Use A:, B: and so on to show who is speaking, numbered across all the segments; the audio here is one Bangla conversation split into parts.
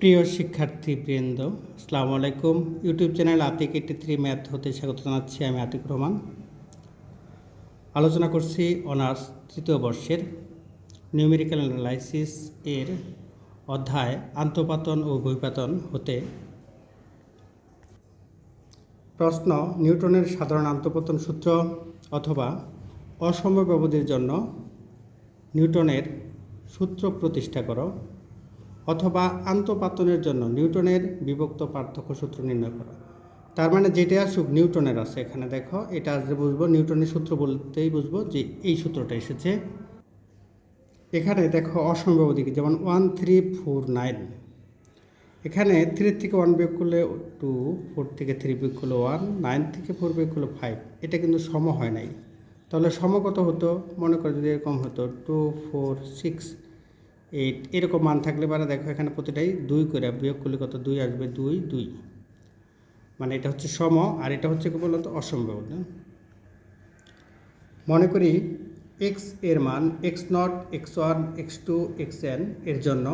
A: প্রিয় শিক্ষার্থী বৃন্দ আসসালামু আলাইকুম। YouTube channel Atik eighty three math হতে স্বাগত জানাচ্ছি আমি আতিক রহমান। আলোচনা করছি অনার্স তৃতীয় বর্ষের নিউমেরিক্যাল অ্যানালাইসিস এর অধ্যায় আন্তপাতন ও বহিপাতন হতে। প্রশ্ন, নিউটনের সাধারণ আন্তপতন সূত্র অথবা অসম ব্যবধির জন্য নিউটনের সূত্র প্রতিষ্ঠা করো। অথবা আন্তপাতনের জন্য নিউটনের বিভক্ত পার্থক্য সূত্র নির্ণয় করো। তার মানে যেটা আসুক নিউটনের আছে। এখানে দেখো, এটা আসলে বুঝব, নিউটনের সূত্র বলতেই বুঝব যে এই সূত্রটা এসেছে। এখানে দেখো অসমব্যবধিক যেমন ওয়ান থ্রি ফোর নাইন। এখানে থ্রি থেকে ওয়ান বিয়োগ করলে টু, ফোর থেকে থ্রি বিয়োগ করলে ওয়ান, নাইন থেকে ফোর বিয়োগ করলে ফাইভ। এটা কিন্তু সম হয় নাই। তাহলে সম কত হতো? মনে করো যদি এরকম হতো, টু, ফোর, সিক্স এইট এরকম মান থাকলে পারে দেখো এখানে প্রতিটাই দুই করে, বিয়োগ করলে কত? দুই আসবে দুই দুই। মানে এটা হচ্ছে সম আর এটা হচ্ছে কি বলতো? অসম্ভব মনে করি এক্সের মান X not X one X two X N এর জন্য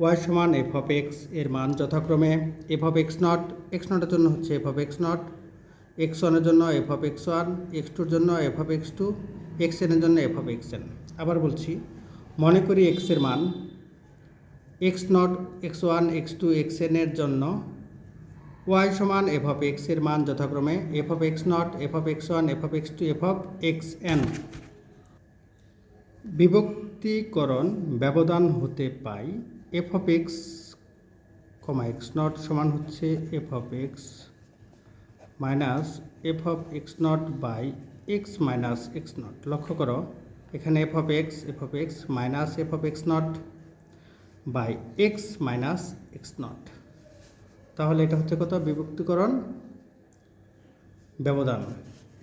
A: ওয়াই সমান এফ অফ এক্সের মান যথাক্রমে F of X not X নটের জন্য হচ্ছে F of X not X ওয়ানের জন্য F of X one X টুর জন্য F of X two X এনের জন্য এফ অফ এক্স এন আবার বলছি মনে করি এক্সের মান। X not X one X two X এনের জন্য ওয়াই সমান এফ অফ এক্সের মান যথাক্রমে F of X not F of X one F of X two F of X N বিভক্তিকরণ ব্যবধান হতে পাই F of X comma X not সমান হচ্ছে F of X minus F of X not by X minus X not লক্ষ্য করো এখানে F of X F of X minus F of X not by X minus X not তাহলে এটা হচ্ছে কত? বিভক্তিকরণ ব্যবধান।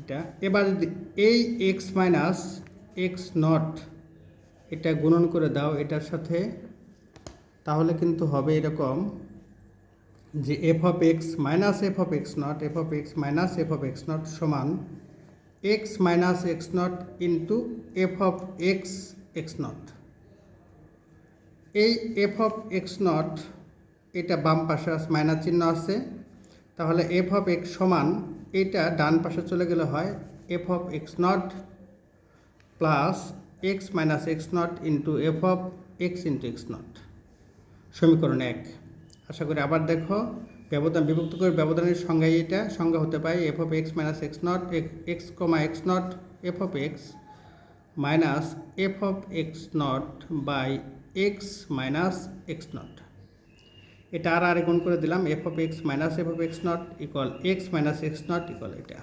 A: এটা এবার যদি এই এক্স মাইনাস এক্স নট এটা গুণন করে দাও এটার সাথে, তাহলে কিন্তু হবে এরকম যে F of X minus F of X not F of X minus F of X not সমান X minus X not into F of X X not এই এফ অফ এক্স নট এটা বাম পাশে মাইনাস চিহ্ন আছে। তাহলে এফ অফ এক্স সমান, এটা ডান পাশে চলে গেলে হয় F of X not plus X minus X not into F of X into X not সমীকরণ এক। আশা করি আবার দেখো। ব্যবধান, বিভক্ত করে ব্যবধানের সংজ্ঞা এটা সংজ্ঞা হতে পারে f of x minus x naught x comma x naught f of x minus f of x naught by x minus x naught এটা আর আর গুণ করে দিলাম f of x minus f of x naught equal x minus x naught equal এটা।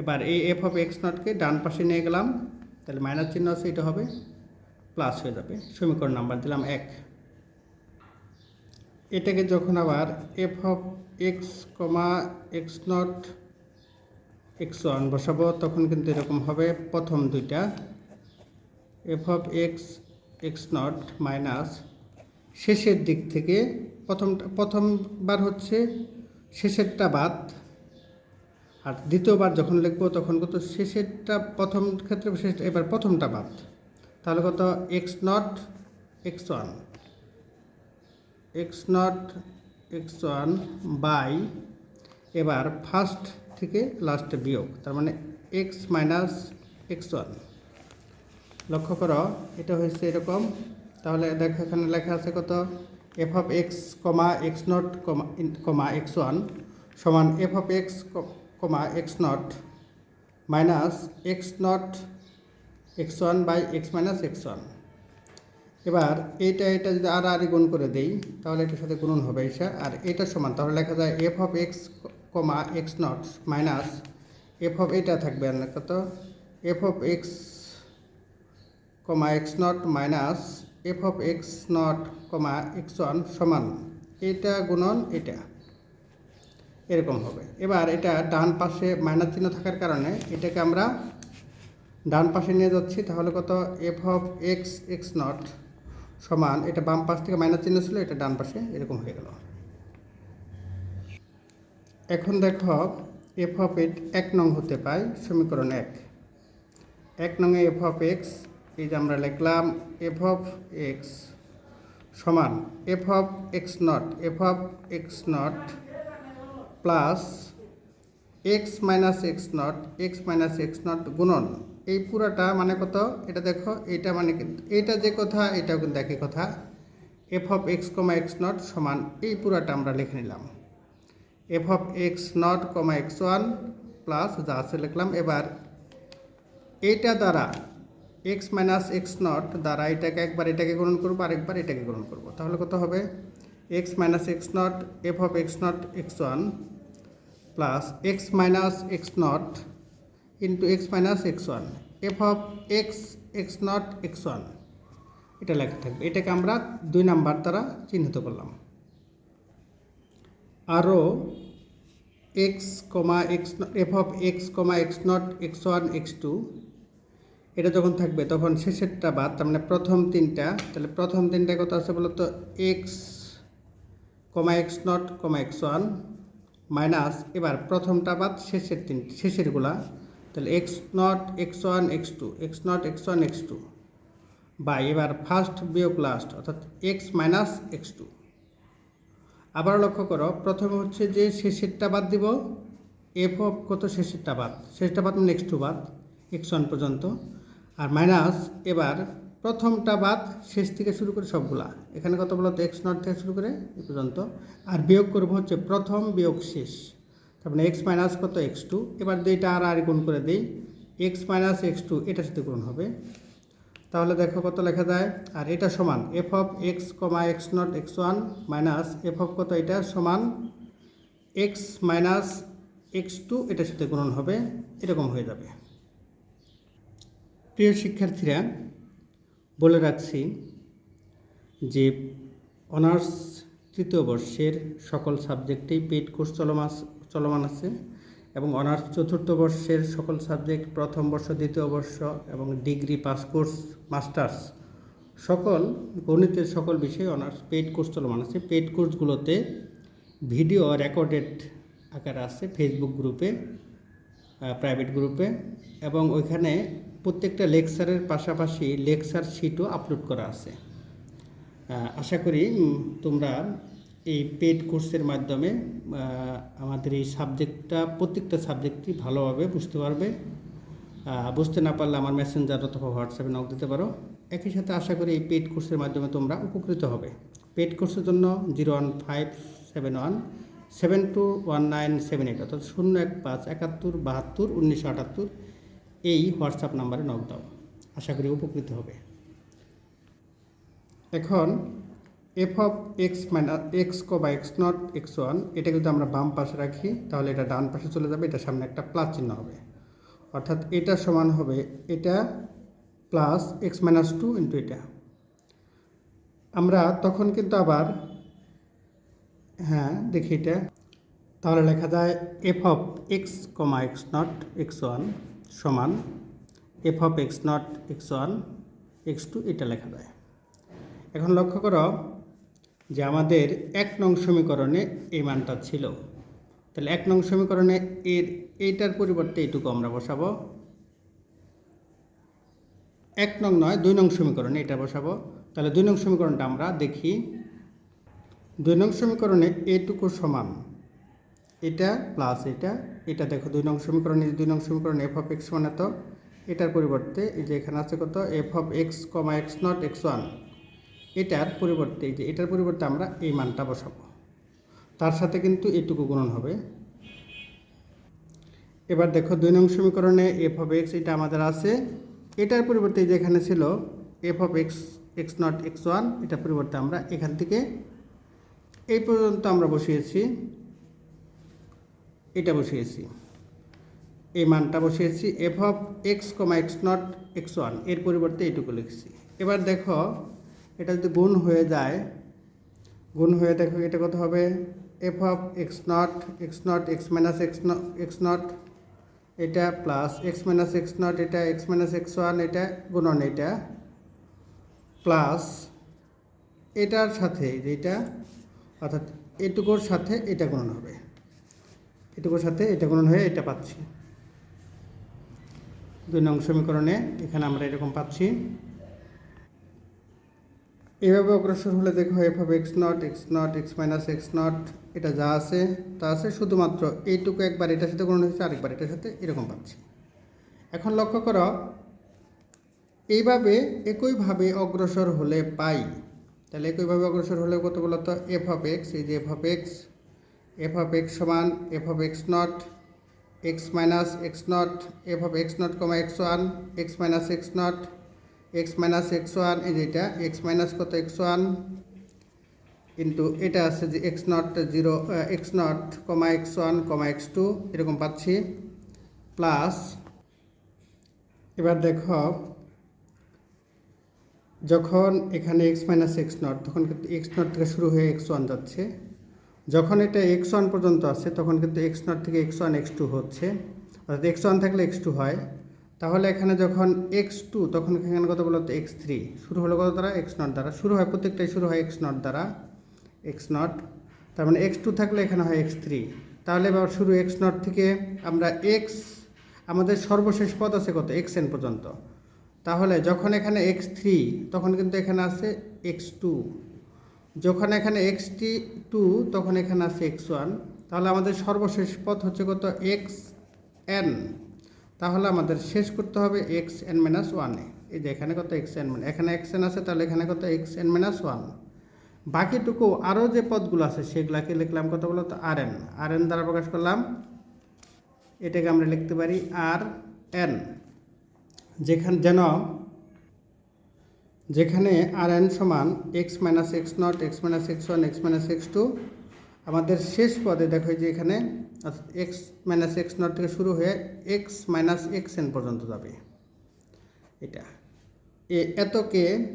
A: এবার এই এফ অফ এক্স নটকে ডান পাশে নিয়ে গেলাম, তাহলে মাইনাস চিহ্ন আছে, এটা হবে প্লাস হয়ে যাবে। সমীকরণ নাম্বার দিলাম এক। এটাকে যখন আবার f of x comma x naught x one বসাবো, তখন কিন্তু এরকম হবে। প্রথম দুইটা f of x x naught minus শেষের দিক থেকে প্রথমটা, প্রথমবার হচ্ছে শেষেরটা বাদ। আর দ্বিতীয়বার যখন লিখব, তখন কত শেষেরটা, প্রথম ক্ষেত্রে শেষ এবার প্রথমটা বাদ। তাহলে কত? X naught x one x naught x one by এবার ফার্স্ট থেকে লাস্টে বিয়োগ, তার মানে এক্স মাইনাস এক্স ওয়ান লক্ষ্য করো, এটা হয়েছে এরকম। তাহলে দেখো এখানে লেখা আছে কত? F of x comma x naught comma comma x one সমান f of x comma x naught minus x naught x one by x minus x one এবার এইটা এটা যদি আর আর গুণ করে দেই, তাহলে এটার সাথে গুণন হবে এটা আর এটা সমান, তাহলে লেখা যায় f of x comma x naught minus f of এটা থাকবে আর কত? F of x comma x naught minus f of x naught comma x one সমান, এটা গুণন এটা, এরকম হবে। এবার এটা ডান পাশে মাইনাস চিহ্ন থাকার কারণে এটাকে আমরা ডান পাশে নিয়ে যাচ্ছি, তাহলে কত? F of x x naught সমান, এটা বাম পাশ থেকে মাইনাস চিহ্ন ছিল, এটা ডান পাশে, এরকম হয়ে গেল। এখন দেখো এফ অফ এট এক নং হতে পাই সমীকরণ এক। এক নংয়ে এফ অফ এক্স এই যে আমরা লিখলাম এফ অফ এক্স সমান f of x naught f of x naught plus x minus x naught x minus x naught গুণন। এই পুরাটা মানে কত? এটা দেখো এটা মানে এইটা যে কথা, এটাও কিন্তু একই কথা। F of x comma x naught সমান এই পুরাটা আমরা লিখে নিলাম। F of x naught comma x one plus যা আছে লিখলাম। এবার এইটা দ্বারা এক্স মাইনাস এক্স নট দ্বারা এটাকে একবার এটাকে গ্রহণ করব, আরেকবার এটাকে গ্রহণ করব। তাহলে কত হবে? X minus x naught f of x naught x one plus x minus x naught into x minus x one f of x x naught x one এটা লেখা থাকবে। এটাকে আমরা দুই নাম্বার দ্বারা চিহ্নিত করলাম। আরও x comma x f of x comma x naught x one x two এটা যখন থাকবে তখন শেষেরটা বাদ, তার মানে প্রথম তিনটা, তাহলে প্রথম তিনটা কত আছে বলতো? X comma x naught comma x one minus এবার প্রথমটা বাদ শেষের তিন, শেষেরগুলা তাহলে x naught x one x two x naught x one x two বা এবার ফার্স্ট বিয়োগ লাস্ট অর্থাৎ এক্স মাইনাস এক্স টু আবার লক্ষ্য করো, প্রথমে হচ্ছে যে শেষেরটা বাদ দিব। এফ অফ কত শেষেরটা বাদ? শেষটা বাদ মানে এক্স টু বাদ এক্স ওয়ান পর্যন্ত। আর মাইনাস এবার প্রথমটা বাদ, শেষ থেকে শুরু করে সবগুলা। এখানে কত বলতো? এক্স নট থেকে শুরু করে এ পর্যন্ত। আর বিয়োগ করব হচ্ছে প্রথম বিয়োগ শেষ। তার মানে এক্স মাইনাস কত? X two. এবার দুইটা আর আর গুণ করে দিই, এক্স মাইনাস এক্স টু, এটার সাথে গুণ হবে। তাহলে দেখো কত লেখা যায়? আর এটা সমান f of x comma x naught x one minus f of কত এটা? সমান এক্স মাইনাস এক্স টু এটার সাথে গুণন হবে। এরকম হয়ে যাবে। প্রিয় শিক্ষার্থীরা, বলে রাখছি যে অনার্স তৃতীয় বর্ষের সকল সাবজেক্টেই পেইড কোর্স চলমান চলমান আছে এবং অনার্স চতুর্থ বর্ষের সকল সাবজেক্ট, প্রথম বর্ষ, দ্বিতীয় বর্ষ এবং ডিগ্রি পাস কোর্স, মাস্টার্স সকল গণিতের সকল বিষয়ে অনার্স পেইড কোর্স চলমান আছে। পেইড কোর্সগুলোতে ভিডিও রেকর্ডেড আকারে আছে ফেসবুক গ্রুপে প্রাইভেট গ্রুপে এবং ওইখানে প্রত্যেকটা লেকচারের পাশাপাশি লেকচার শিটও আপলোড করা আছে। আশা করি তোমরা এই পেড কোর্সের মাধ্যমে আমাদের এই সাবজেক্টটা প্রত্যেকটা সাবজেক্টই ভালোভাবে বুঝতে পারবে। বুঝতে না পারলে আমার মেসেঞ্জার অথবা হোয়াটসঅ্যাপে নক দিতে পারো। একই সাথে আশা করি এই পেড কোর্সের মাধ্যমে তোমরা উপকৃত হবে। পেড কোর্সের জন্য zero one five seven one seven two one nine seven eight অর্থাৎ শূন্য এক পাঁচ একাত্তর বাহাত্তর উনিশশো আটাত্তর এই হোয়াটসঅ্যাপ নাম্বারে নক দাও। আশা করি উপকৃত হবে। এখন f of x minus x comma x naught x one এটা যদি আমরা বাম পাশে রাখি, তাহলে এটা ডান পাশে চলে যাবে, এটা সামনে একটা প্লাস চিহ্ন হবে। অর্থাৎ এটা সমান হবে এটা plus x minus two into এটা। আমরা তখন কিন্তু আবার হ্যাঁ দেখি এটা। তাহলে লেখা যায় f of x comma x naught x one সমান f of x naught x one x two এটা লেখা যায়। এখন লক্ষ্য করো যে আমাদের এক নং সমীকরণে এই মানটা ছিল। তাহলে এক নং সমীকরণে এর, এইটার পরিবর্তে এইটুকু আমরা বসাবো। এক নং নয়, দুই নং সমীকরণে এটা বসাবো। তাহলে দুই নং সমীকরণটা আমরা দেখি। দুই নং সমীকরণে এটুকু সমান। এটা প্লাস এটা এটা দেখো দুই নং সমীকরণে, দুই নং সমীকরণ এফ অফ এক্স মানে তো, এটার পরিবর্তে এই যে এখানে আছে কত? F of x comma x naught x one এটার পরিবর্তে যে এটার পরিবর্তে আমরা এই মানটা বসাবো। তার সাথে কিন্তু এটুকু গুণন হবে। এবার দেখো দুই নং সমীকরণে এফ অফ এক্স এটা আমাদের আছে। এটার পরিবর্তে এই যে এখানে ছিল f of x x naught x one এটার পরিবর্তে আমরা এখান থেকে এই পর্যন্ত আমরা বসিয়েছি। এটা বসিয়েছি। এই মানটা বসিয়েছি f of x comma x naught x ওয়ানের পরিবর্তে এইটুকু লিখছি। এবার দেখো এটা যদি গুণ হয়ে যায়, গুণ হয়ে দেখো এটা কত হবে? F of x naught x naught x minus x x naught এটা plus x minus x naught এটা এক্স মাইনাস এক্স ওয়ান এটা গুণন এটা প্লাস এটার সাথে যেটা অর্থাৎ এটুকুর সাথে এটা গুণন হবে। এটুকুর সাথে এটা গুণন হয়ে এটা পাচ্ছি। দুই নং সমীকরণে এখানে আমরা এরকম পাচ্ছি। এইভাবে অগ্রসর হলে দেখো of x naught x naught x minus x naught এটা যা আছে, তা আছে, শুধুমাত্র এইটুকু একবার এটার সাথে গ্রহণ হয়েছে, আরেকবার এটার সাথে এরকম পাচ্ছি। এখন লক্ষ্য করো, এইভাবে একইভাবে অগ্রসর হলে পাই। তাহলে একইভাবে অগ্রসর হলে কত বলতো এফ অফ এক্স এই যে f of x f of x সমান f of x naught x minus x naught f of x naught comma x one x minus x naught x minus x one এই যেটা এক্স মাইনাস কত এক্স ওয়ান কিন্তু এটা আছে যে x naught zero x naught comma x one comma x two এরকম পাচ্ছি। প্লাস এবার দেখো, যখন এখানে এক্স মাইনাস এক্স নট তখন কিন্তু এক্স নট থেকে শুরু হয়ে এক্স ওয়ান যাচ্ছে। যখন এটা এক্স ওয়ান পর্যন্ত আছে, তখন কিন্তু এক্স নট থেকে এক্স ওয়ান এক্স টু হচ্ছে। অর্থাৎ এক্স ওয়ান থাকলে এক্স টু হয়। তাহলে এখানে যখন এক্স টু তখন এখানে কত বলতো? এক্স থ্রি শুরু হলো কত দ্বারা? এক্স নট দ্বারা। শুরু হয় প্রত্যেকটাই শুরু হয় এক্স নট দ্বারা। এক্স নট তার মানে এক্স টু থাকলে এখানে হয় এক্স থ্রি তাহলে এবার শুরু এক্স নট থেকে আমরা এক্স আমাদের সর্বশেষ পদ আছে কত? এক্স এন পর্যন্ত। তাহলে যখন এখানে এক্স থ্রি তখন কিন্তু এখানে আছে এক্স টু যখন এখানে এক্স টি টু তখন এখানে আছে এক্স ওয়ান তাহলে আমাদের সর্বশেষ পথ হচ্ছে কত? এক্স এন তাহলে আমাদের শেষ করতে হবে এক্স এন মাইনাস ওয়ানে এই যে এখানে কত এক্স এন এখানে এক্স এন আছে, তাহলে এখানে কত এক্স এন মাইনাস ওয়ান বাকিটুকু আরও যে পদগুলো আছে, সেগুলাকে লিখলাম কত বলো তো? আর এন আর এন দ্বারা প্রকাশ করলাম। এটাকে আমরা লিখতে পারি আর এন যেখানে যেন যেখানে আর এন সমান x minus x naught x minus x one x minus x two আমাদের শেষ পদে দেখো যে এখানে এক্স মাইনাস এক্স নট থেকে শুরু হয়ে এক্স মাইনাস এক্স এন পর্যন্ত যাবে। এটা। এ, এতকে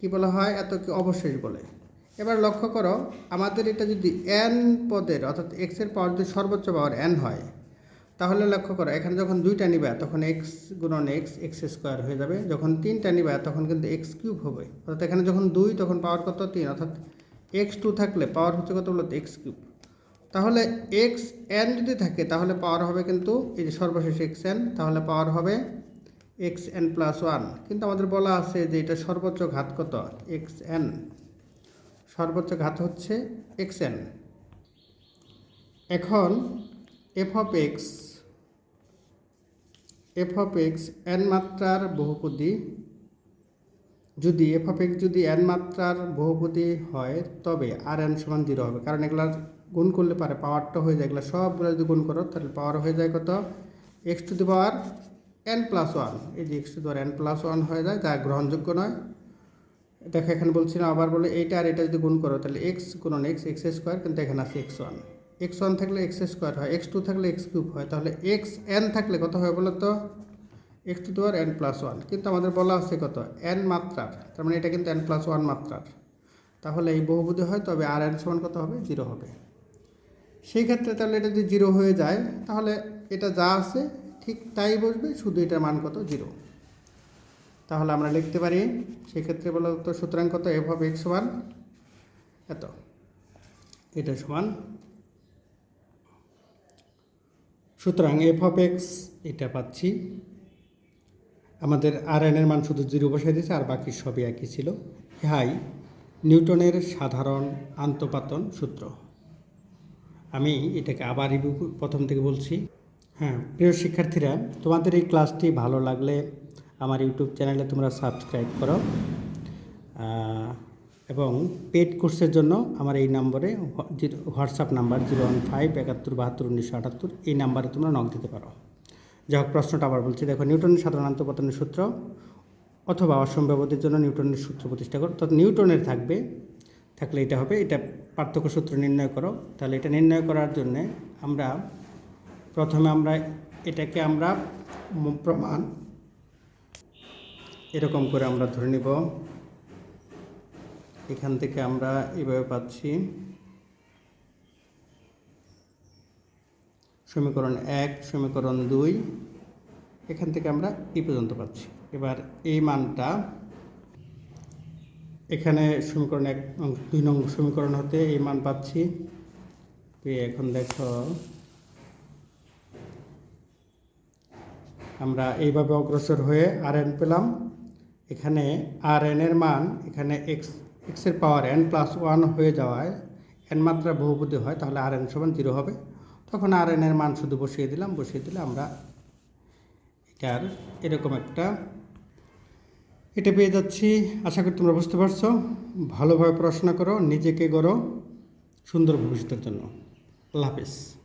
A: কি বলা হয়? এতকে অবশেষ বলে। এবার লক্ষ্য করো, আমাদের এটা যদি এন পদের, অর্থাৎ এক্সের পাওয়ার যদি সর্বোচ্চ পাওয়ার এন হয়, তাহলে লক্ষ্য করো, এখানে যখন দুইটা নিবা, তখন এক্স গুণন এক্স এক্স স্কোয়ার হয়ে যাবে। যখন তিনটা নিবা, তখন কিন্তু এক্স কিউব হবে। অর্থাৎ এখানে যখন দুই, তখন পাওয়ার কত? তিন। অর্থাৎ এক্স টু থাকলে পাওয়ার হচ্ছে কত বলতো? এক্স কিউব তাহলে এক্স এন যদি থাকে, তাহলে পাওয়ার হবে কিন্তু এই যে সর্বশেষ এক্স এন তাহলে পাওয়ার হবে এক্স এন প্লাস ওয়ান কিন্তু আমাদের বলা আছে যে এটা সর্বোচ্চ ঘাত কত? এক্স এন সর্বোচ্চ ঘাত হচ্ছে এক্স এন এখন f of x f of x n মাত্রার বহুপদী। যদি এফ অফ এক্স যদি এন মাত্রার বহুপদী হয়, তবে আর এন সমান জিরো হবে। কারণ এগুলা গুণ করলে পারে পাওয়ারটা হয়ে যায়। এগুলো সবগুলো যদি গুণ করো, তাহলে পাওয়ার হয়ে যায় কত? X to the power n plus one এই যে x to the power n plus one হয়ে যায়, যা গ্রহণযোগ্য নয়। দেখো, এখানে বলছিলাম, আবার বলে এইটা আর এটা যদি গুণ করো, তাহলে এক্স গুণন এক্স এক্স স্কোয়ার কিন্তু এখানে আছে এক্স ওয়ান এক্স ওয়ান থাকলে এক্স স্কোয়ার হয় এক্স টু থাকলে এক্স কিউব হয়। তাহলে এক্স এন থাকলে কত হয় বলো তো? X to the power n plus one কিন্তু আমাদের বলা আছে কত? এন মাত্রার। তার মানে এটা কিন্তু এন প্লাস ওয়ান মাত্রার। তাহলে এই বহুবুধি হয়, তবে আর এন সমান কত হবে? জিরো হবে। সেই ক্ষেত্রে তাহলে এটা যদি জিরো হয়ে যায়, তাহলে এটা যা আছে ঠিক তাই বসবে, শুধু এটার মান কত জিরো তাহলে আমরা লিখতে পারি, সেক্ষেত্রে বলো তো সুতরাং কত এফ অফ এক্স সমান এত। এটা সমান সুতরাং এফ অফ এক্স এটা পাচ্ছি। আমাদের আর এনের মান শুধু জিরো বসাই দিয়েছে, আর বাকি সবই একই ছিল। হাই নিউটনের সাধারণ আন্তপাতন সূত্র। আমি এটাকে আবার রিভিউ প্রথম থেকে বলছি। হ্যাঁ প্রিয় শিক্ষার্থীরা, তোমাদের এই ক্লাসটি ভালো লাগলে আমার ইউটিউব চ্যানেলে তোমরা সাবস্ক্রাইব করো। এবং পেড কোর্সের জন্য আমার এই নম্বরে WhatsApp number zero one five একাত্তর বাহাত্তর উনিশশো আটাত্তর, এই নাম্বারে তোমরা নক দিতে পারো। যাই হোক, প্রশ্নটা আবার বলছি। দেখো, নিউটনের সাধারণ আন্তঃপতনের সূত্র অথবা অসম্ভবতির জন্য নিউটনের সূত্র প্রতিষ্ঠা করো। তো নিউটনের থাকবে, থাকলে এটা হবে, এটা পার্থক্য সূত্র নির্ণয় করো। তাহলে এটা নির্ণয় করার জন্যে আমরা প্রথমে আমরা এটাকে আমরা প্রমাণ এরকম করে আমরা ধরে নিব। এখান থেকে আমরা এভাবে পাচ্ছি। সমীকরণ এক, সমীকরণ দুই, এখান থেকে আমরা এই পর্যন্ত পাচ্ছি। এবার এই মানটা এখানে সমীকরণ এক দুই নং সমীকরণ হতে এই মান পাচ্ছি। এখন দেখো, আমরা এইভাবে অগ্রসর হয়ে আর এন পেলাম। এখানে আর এর মান, এখানে এক্স এক্সের পাওয়ার এন প্লাস ওয়ান হয়ে যাওয়ায় এন মাত্রা বহুপদী হয়, তাহলে আর এন সমান জিরো হবে। তখন আর এর মান শুধু বসিয়ে দিলাম, বসিয়ে দিলে আমরা এটার এরকম একটা এটা পেয়ে যাচ্ছি। আশা করি তোমরা বুঝতে পারছ। ভালোভাবে পড়াশোনা করো, নিজেকে গড়ো, সুন্দর ভবিষ্যতের জন্য। আল্লাহ হাফিজ।